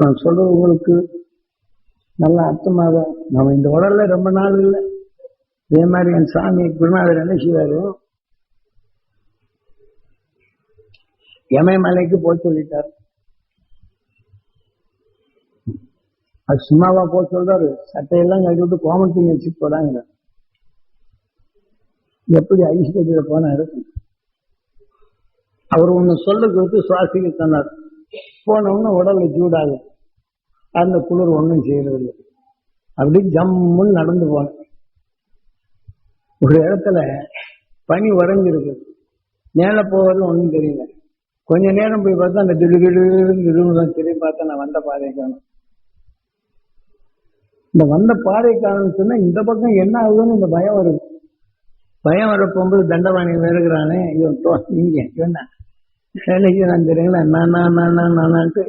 நான் சொல்றது உங்களுக்கு நல்லா அர்த்தமாக நம்ம இந்த உடல்ல ரொம்ப நாள் இல்லை. இதே மாதிரி என் சாமி குருநாதர் என்ன செய்வாரு? எமயமலைக்கு போய் சொல்லிட்டார். அது சும்மாவா போக சொல்றாரு. சட்டையெல்லாம் கட்டி விட்டு கோமத்திங்க வச்சு போறாங்க. எப்படி ஐஸ்வர்யில போனா இருக்கும் அவர் ஒன்னு சொல்ல கொடுத்து சுவாசிக்க சொன்னார். போனவுன்னு உடல்ல ஜூடாகும் அந்த குளிர் ஒன்றும் செய்யறதில்லை அப்படி ஜம்முன்னு நடந்து போனேன் ஒரு இடத்துல பனி உறைஞ்சிருக்கு மேலே போகிறது ஒன்றும் தெரியல கொஞ்ச நேரம் போய் பார்த்தா அந்த திடுகிடு திடுதான் திரும்பி பார்த்தா நான் வந்த பாதை காணும் இந்த வந்த பாதை காணும்னு சொன்னா இந்த பக்கம் என்ன ஆகுதுன்னு இந்த பயம் வருது பயம் வர போகும்போது தண்டவாணி வருகிறானே இவன் தோ நீங்க இவன் வேலைக்கு நான் தெரியுங்களா நான் நான் நான் நான் நான்ட்டு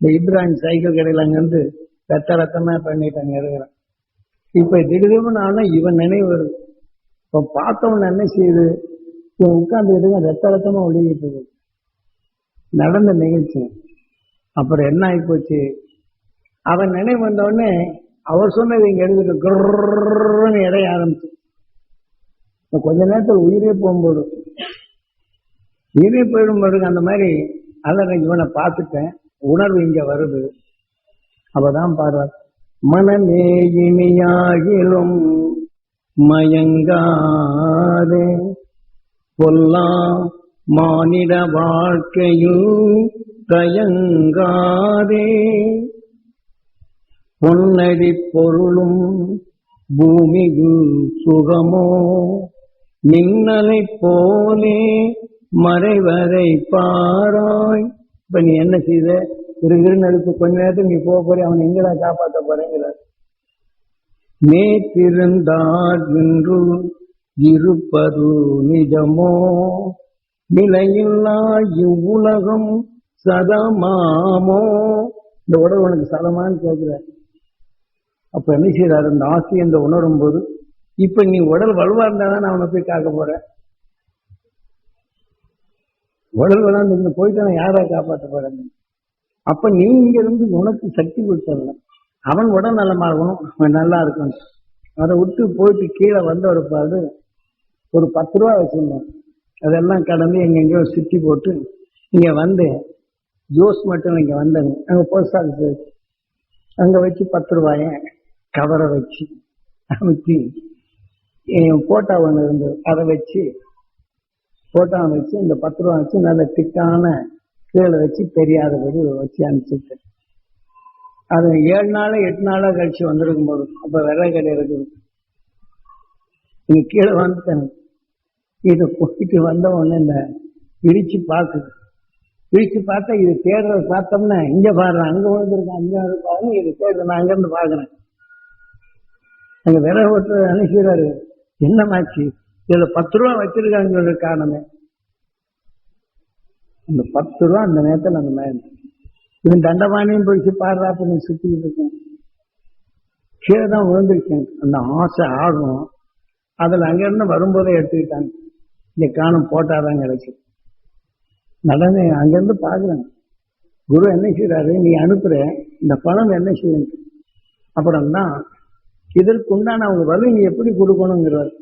இந்த இப்ராஹிம் சைக்கிள் கடையில் அங்கேருந்து ரத்த ரத்தமா பண்ணிட்டாங்க இருக்கிறான். இப்ப திடீர்னு ஆனா இவன் நினைவு வருது. இப்ப பார்த்தவன் என்ன செய்யுது? இவன் உட்கார்ந்து இருக்க ரத்த ரத்தமா ஒழுகிட்டு நடந்த நிகழ்ச்சி. அப்புறம் என்ன ஆகி போச்சு அவன் நினைவு வந்த அவர் சொன்னது இங்க எடுத்துட்டு குர்ன்னு இடைய ஆரம்பிச்சு. கொஞ்ச நேரத்தில் உயிரே போகும்போது உயிரே போயிடும் போயிடும்போது அந்த மாதிரி அதை இவனை பார்த்துட்டேன். உணர்வு இங்க வருது. அப்பதான் பாடுறார் மனமே இனியாகிலும் மயங்காதே பொல்லாம் மானிட வாழ்க்கையும் தயங்காதே. பொன்னடி பொருளும் பூமியும் சுகமோ மின்னலை போலே மறைவரை பாராய் இப்ப நீ என்ன செய்த? இருகிருன்னு எடுத்து கொஞ்ச நேரத்துக்கு நீ போக போறே அவனை எங்கடா காப்பாற்ற போறேங்கிறார் மேத்திருந்தார் என்று இருப்பது நிஜமோ? நிலையில்லா இவ்வுலகம் சதமாமோ? இந்த உடல் உனக்கு சதமான்னு கேட்கிறார் அப்ப என்ன செய்யறாரு இந்த ஆசை என்று உணரும் போது இப்ப நீ உடல் வலுவா இருந்தா தான் அவனை போய் காக்க போறேன் உடல் வளர்ந்து இங்க போயிட்டு நான் யாரா காப்பாற்ற போறேன் அப்ப நீ இங்க இருந்து உனக்கு சக்தி கொடுத்தல அவன் உடல் நலமாகணும் அவன் நல்லா இருக்கணும். அதை விட்டு போயிட்டு கீழே வந்தவர் பாரு ஒரு பத்து ரூபா வச்சிருந்தேன். அதெல்லாம் கடந்து எங்கெங்கயோ சுத்தி போட்டு இங்க வந்து ஜோஸ் மட்டும் இங்க வந்தேங்க அங்க போஸ்ட் ஆஃபீஸ் அங்க வச்சு பத்து ரூபாய கவரை வச்சு அமைச்சு போட்டோ ஒன்று இருந்தது. அதை வச்சு போட்டோ வச்சு இந்த பத்து ரூபா வச்சு நல்ல திக்கான கீழே வச்சு தெரியாதபடி வச்சு அனுப்பிச்சிட்டேன் அது ஏழு நாளா எட்டு நாளா கழிச்சு வந்திருக்கும் போது அப்ப வெள்ளை கடை இருக்குது நீங்க கீழே வந்துட்டேன். இது போயிட்டு வந்த உடனே இந்த பிரிச்சு பார்க்குது. பிரிச்சு பார்த்தா இது தேடுறத பார்த்தோம்னா இங்க பாரு அங்க விழுந்துருக்கேன் அங்க பாருங்க இது தேடுறது நான் அங்கிருந்து பாக்குறேன் அங்க விரை ஓட்டுறது அனுப்பிடுறாரு என்னமாச்சு இதுல பத்து ரூபா வச்சிருக்காங்க காரணமே. அந்த பத்து ரூபா அந்த நேரத்தில் அந்த மாதிரி இவன் தண்டவாணியும் பிடிச்சு பாடுறாப்ப நீ சுத்திக்கிட்டு இருக்கேன். கீழே தான் விழுந்திருக்கேன். அந்த ஆசை ஆகும் அதுல அங்கிருந்து வரும்போதே எடுத்துக்கிட்டாங்க. இங்க காணும் போட்டாதான் கிடைச்சு நடனே அங்கிருந்து பாக்குறேன். குரு என்ன செய்யறாரு நீ அனுப்புற. இந்த பணம் என்ன செய்யும் அப்புறம் தான் இதற்கு உண்டான அவங்க வலு நீ எப்படி கொடுக்கணுங்கிறார்.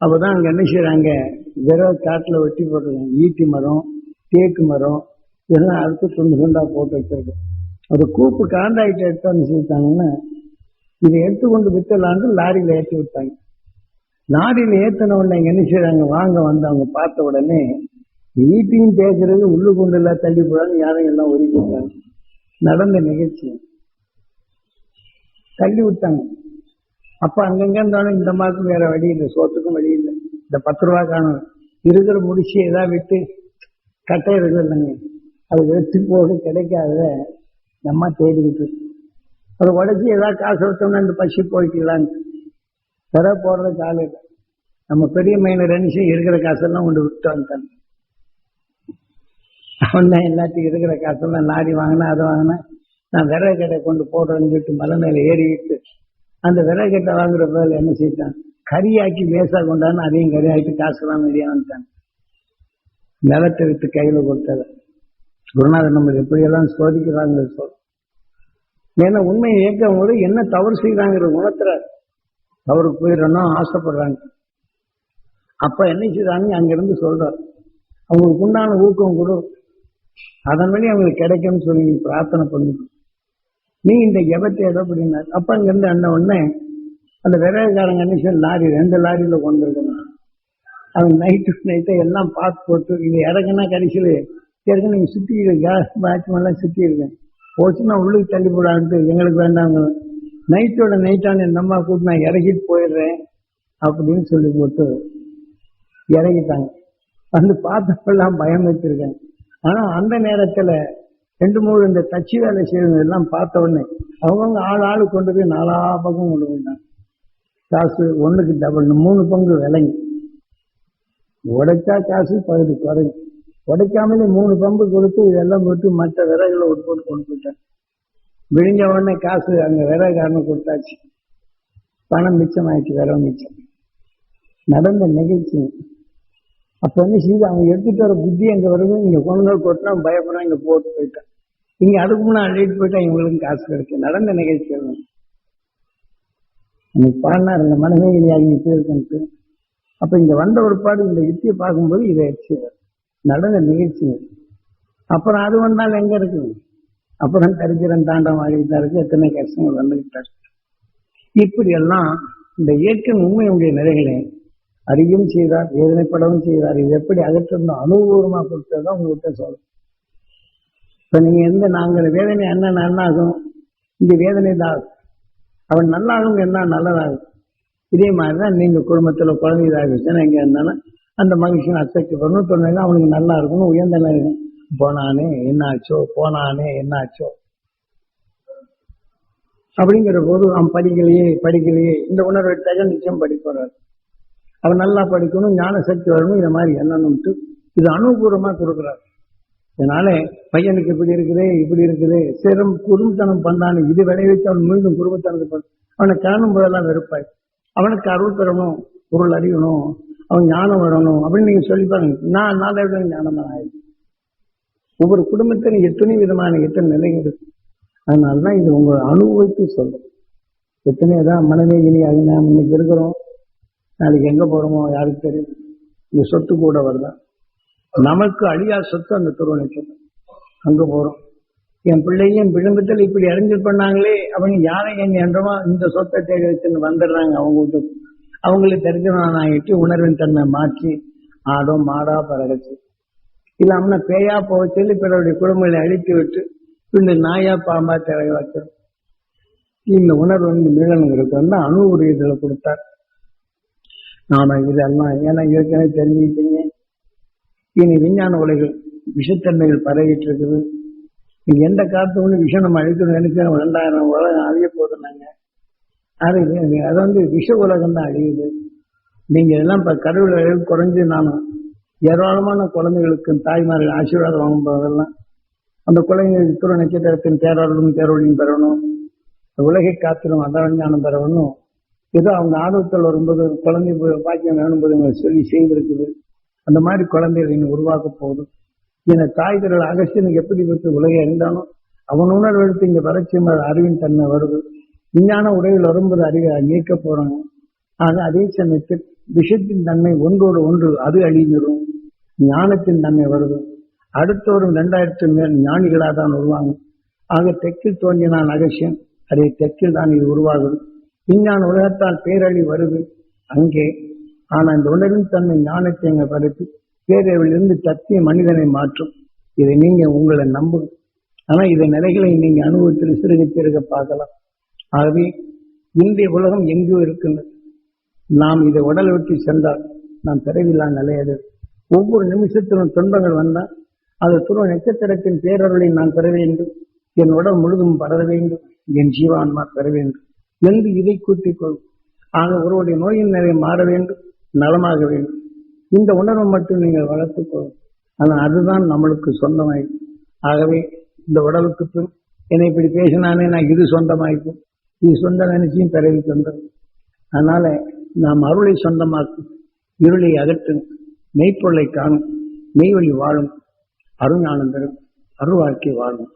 அப்பதான் அங்க என்ன செய்யறாங்க? வெறும் காட்டுல வெட்டி போட்டுருக்காங்க. ஈட்டி மரம் தேக்கு மரம் இதெல்லாம் அறுத்து துண்டு துண்டா போட்டு வச்சிருக்கு. அது கூப்பு காண்டாயிட்டு எடுத்து வந்து செய்தாங்கன்னா இதை எடுத்துக்கொண்டு வித்தலான்னு லாரியில ஏற்றி விட்டாங்க. லாரியில ஏத்தின உடனே என்ன செய்யறாங்க? வாங்க வந்து அவங்க பார்த்த உடனே ஈட்டியும் தேய்க்கிறது உள்ளு கொண்டு எல்லாம் தள்ளி போடான்னு யாரும் எல்லாம் ஒதுக்கி விட்டாங்க. நடந்த நிகழ்ச்சி தள்ளி விட்டாங்க. அப்ப அங்கங்க இருந்தாலும் இந்த மாதம் வேற வழி இல்லை சோத்துக்கும் வழி இல்லை. இந்த பத்து ரூபா காணும். இருக்கிற முடிச்சு ஏதாவது விட்டு கட்டை இருக்கு இல்லைங்க. அது வெட்டி போட்டு கிடைக்காத நம்ம தேடிக்கிட்டு அதை உடச்சி ஏதாவது காசு விட்டோம்னா இந்த பசி போய்க்கலான்னு பெற போடுறதுக்கு ஆள் இல்லை. நம்ம பெரிய மைனர் ரெண்டு இருக்கிற காசெல்லாம் கொண்டு விட்டு வந்துட்டாங்க. அவன் தான் எல்லாத்தையும் இருக்கிற காசெல்லாம் லாரி வாங்கினா அதை வாங்கினா நான் விறகு கடை கொண்டு போடுறேன்னு சொல்லிட்டு மலை மேலே ஏறிக்கிட்டு அந்த விறகு கட்டை வாங்குற பேர்ல என்ன செய்தான்? கறியாக்கி மேசா கொண்டாந்து அதையும் கறியாக்கி காசுலாம் வெளியே வந்துட்டாங்க. நிலத்தை விட்டு கையில கொடுத்தத. குருநாதர் நம்ம எப்படியெல்லாம் சோதிக்கிறாங்க சொல். ஏன்னா உண்மையை இயக்கும் போது என்ன தவறு செய்யறாங்கிற குணத்துல தவறு போயிடணும் ஆசைப்படுறாங்க. அப்ப என்ன செய்யறாங்க அங்கிருந்து சொல்றாரு. அவங்களுக்கு உண்டான ஊக்கம் கொடு. அதன் வழி அவங்களுக்கு கிடைக்கும்னு சொல்லி பிரார்த்தனை பண்ணிக்கணும். நீ இந்த எபத்தை எதோ அப்படின்னாரு அப்ப அங்கிருந்து அண்ணன் உடனே அந்த விறகுக்காரங்க என்ன லாரி ரெண்டு லாரியில கொண்டு இருக்கணும் அவன் நைட்டு நைட்டை எல்லாம் பார்த்து போட்டு இது இறங்கினா கடைசியில் இறங்க நீங்கள் சுற்றி கேஸ் பாத்ரூம் எல்லாம் சுற்றி இருக்கேன் போச்சுன்னா உள்ளுக்கு தள்ளி போடான்ட்டு எங்களுக்கு வேண்டாங்க நைட்டோட நைட்டான என் அம்மா கூட்டு நான் இறக்கிட்டு போயிடுறேன் அப்படின்னு சொல்லி போட்டு இறங்கிட்டாங்க வந்து பார்த்தப்பெல்லாம் பயம் வச்சிருக்கேன் ஆனா அந்த நேரத்துல ரெண்டு மூணு இந்த தச்சு வேலை செய்யறது எல்லாம் பார்த்த உடனே அவங்கவுங்க ஆள் ஆள் கொண்டு போய் நாலா பக்கம் கொண்டு போயிட்டாங்க. காசு ஒண்ணுக்கு டபுள் மூணு பங்கு விலைங்க. உடைச்சா காசு பகுதி குறைஞ்சி உடைக்காமலே மூணு பம்பு கொடுத்து இதெல்லாம் போட்டு மற்ற விறகுகளை ஒரு போட்டு கொண்டு போயிட்டாங்க. விழிஞ்ச உடனே காசு அங்கே விறகுகாரனு கொடுத்தாச்சு. பணம் மிச்சம் ஆயிடுச்சு விரவு மிச்சம். நடந்த நிகழ்ச்சி அப்ப என்ன செய்யுது அவங்க எடுத்துட்டு வர புத்தி அங்க வருது? இங்க குழந்தை கொட்டினா பயப்படுறான் இங்க போட்டு போயிட்டான். இங்க அதுக்கு முன்னாடி அள்ளிட்டு போயிட்டா இவங்களுக்கு காசு கிடைக்கும். நடந்த நிகழ்ச்சிகள் இன்னைக்கு பாடினார் இந்த மனமே இனி போயிருக்கன்ட்டு. அப்ப இங்க வந்த ஒரு பாடு இந்த யுத்தியை பார்க்கும்போது இதை நடந்த நிகழ்ச்சி அப்புறம் அது வந்தால் எங்க இருக்கு அப்புறம் தரித்திரம் தாண்டம் ஆகிட்டா இருக்கு. எத்தனை கஷ்டங்கள் வந்துகிட்டா இப்படி எல்லாம் இந்த இயற்கை உண்மையுடைய நிலைகளை அறியும் செய்தார் வேதனைப்படவும் செய்தார். இது எப்படி அகற்றிருந்தோம் அனுபவமா கொடுத்ததான் உங்ககிட்ட சொல்லும் இப்ப நீங்க எந்த நாங்கள் வேதனை என்ன நன்னாகும் இந்த வேதனை தான். அவன் நல்லாகும் என்ன? நல்லதாகும். இதே மாதிரிதான் நீங்க குடும்பத்துல குழந்தை இதாகிடுச்சுன்னா எங்க இருந்தாலும் அந்த மகிழ்ச்சியை அசைக்கு வரணும் சொன்னாங்க அவனுக்கு நல்லா இருக்கணும் உயர்ந்த நிலை போனானே என்னாச்சோ? போனானே என்னாச்சோ? அப்படிங்கிற போது அவன் படிக்கலையே படிக்கலையே. இந்த உணர்வு எடுத்தாக்க நிச்சயம் படிப்பார் அவன் நல்லா படிக்கணும் ஞான சக்தி வரணும் இந்த மாதிரி என்னன்னுட்டு இது அனுபூர்வமா கொடுக்குறாரு. இதனால பையனுக்கு இப்படி இருக்குது இப்படி இருக்குது சிறம் குடும்பத்தனம் பண்ணான்னு இது விளைவிச்சு அவன் மீண்டும் குறும்புத்தனத்தை பண்ண அவனை காணும் போதெல்லாம் வெறுப்பாய். அவனுக்கு அருள் பெறணும் பொருள் அறியணும் அவன் ஞானம் வரணும் அப்படின்னு நீங்க சொல்லி பாருங்க. நான் நாளை ஞானம் ஆயிடுச்சு ஒவ்வொரு குடும்பத்திலும் எத்தனை விதமான எத்தனை நிலைகள் இருக்கு. அதனாலதான் இது உங்க அனுபவித்து சொல்லும் எத்தனை தான் மனமே இனி அது நாம் இன்னைக்கு இருக்கிறோம். நாளைக்கு எங்க போறோமோ யாருக்கு தெரியும்? இந்த சொத்து கூட வருதா? நமக்கு அழியா சொத்து அந்த துருவ நட்சத்திரம் அங்க போறோம். என் பிள்ளையும் விழும்பத்தில் இப்படி அறிஞ்சல் பண்ணாங்களே அவங்க யாரை என் என்றமோ இந்த சொத்தை தேடி வச்சுன்னு வந்துடுறாங்க அவங்க வீட்டுக்கு அவங்களுக்கு தெரிஞ்சவன் ஆகிட்டு உணர்வின் தன்மை மாற்றி ஆடோ மாடா பரகச்சு இல்லாம பேயா போக சொல்லி பிறருடைய குடும்பங்களை அழித்து விட்டு இந்த நாயா பாம்பா தேவை வச்சோம் இந்த உணர்வு வந்து மிருகங்களுக்கு வந்து அணு இதில் கொடுத்தார். நாம இதெல்லாம் ஏன்னா ஏற்கனவே தெரிஞ்சுக்கிட்டீங்க. இனி விஞ்ஞான உலகில் விஷத்தன்மைகள் பரவிட்டு இருக்குது எந்த காலத்து விஷம் நம்ம அழிக்கணும் எனக்கு ரெண்டாயிரம் உலகம் அழிய போதுனாங்க அது அது வந்து விஷ உலகம் தான் அழியுது. நீங்க எல்லாம் இப்ப கடவுள் குறைஞ்சு நானும் ஏராளமான குழந்தைகளுக்கு தாய்மார்கள் ஆசீர்வாதம் வாங்கும் போதெல்லாம் அந்த குழந்தைகளுக்கு துற நட்சத்திரத்தின் தேராளரும் தேரோடையும் பெறணும். உலகை காத்திரும் அதான் ஞானம் பெறணும் ஏதோ அவங்க ஆர்வத்தில் வரும்போது குழந்தை பாக்கியம் வேணும்போது சொல்லி செய்திருக்குது. அந்த மாதிரி குழந்தைகளை நீ உருவாக்க போதும் என தாய் திரள் எப்படி பற்றி உலகை அறிந்தானோ அவன் உணர்வு எடுத்து இங்கே வறட்சியும் அறிவின் தன்மை வருது. விஞ்ஞான உடையில் வரும்போது அறிவை நீக்க போறாங்க. ஆக அதே சமயத்தில் விஷத்தின் தன்மை ஒன்றோடு ஒன்று அது அழிஞ்சிடும் ஞானத்தின் தன்மை வருது. அடுத்தவரும் ரெண்டாயிரத்து மேல் ஞானிகளாக தான் வருவாங்க ஆக தெற்கில் தோன்றினான் அகசியம் அதே தெற்கில் தான் இது உருவாகுது. விஞ்ஞான உலகத்தால் பேரழி வருது அங்கே. ஆனா இந்த உணர்வின் தன்மை ஞானத்தை அங்க படுத்தி பேரழிவிலிருந்து தத்திய மனிதனை மாற்றும். இதை நீங்க உங்களை நம்புங்க ஆனா இதை நிலைகளை நீங்க அனுபவத்தில் சிறுக சிறுக பார்க்கலாம். ஆகவே இன்றைய உலகம் எங்கோ இருக்கின்றது. நாம் இதை உடல் விட்டு சென்றால் நாம் பிறவில்லா நிலையது ஒவ்வொரு நிமிஷத்திலும் துன்பங்கள் வந்தால் அது துருவ நட்சத்திரத்தின் பேரருளை நான் பெற வேண்டும். என் உடல் முழுதும் பரவ வேண்டும். என் ஜீவான்மா பெற வேண்டும். என்று இதை கூட்டிக் கொள்ளும் ஆக ஒருவருடைய நோயின் நிலை மாற வேண்டும் நலமாக வேண்டும். இந்த உணர்வை மட்டும் நீங்கள் வளர்த்துக்கொள்ளும் ஆனால் அதுதான் நம்மளுக்கு சொந்தமாயிடும் ஆகவே இந்த உடலுக்கு பின் என்னை இப்படி பேசினானே நான் இது சொந்தமாயிக்கும் இது சொந்த நினைச்சியும் பிறவி சொந்தம் அதனால நாம் அருளை சொந்தமாக்கும் இருளை அகற்றும் மெய்ப்பொருளை காணும் மெய்வழி வாழும் அருஞானம் பெறும் அருள் வாழ்க்கை வாழும்.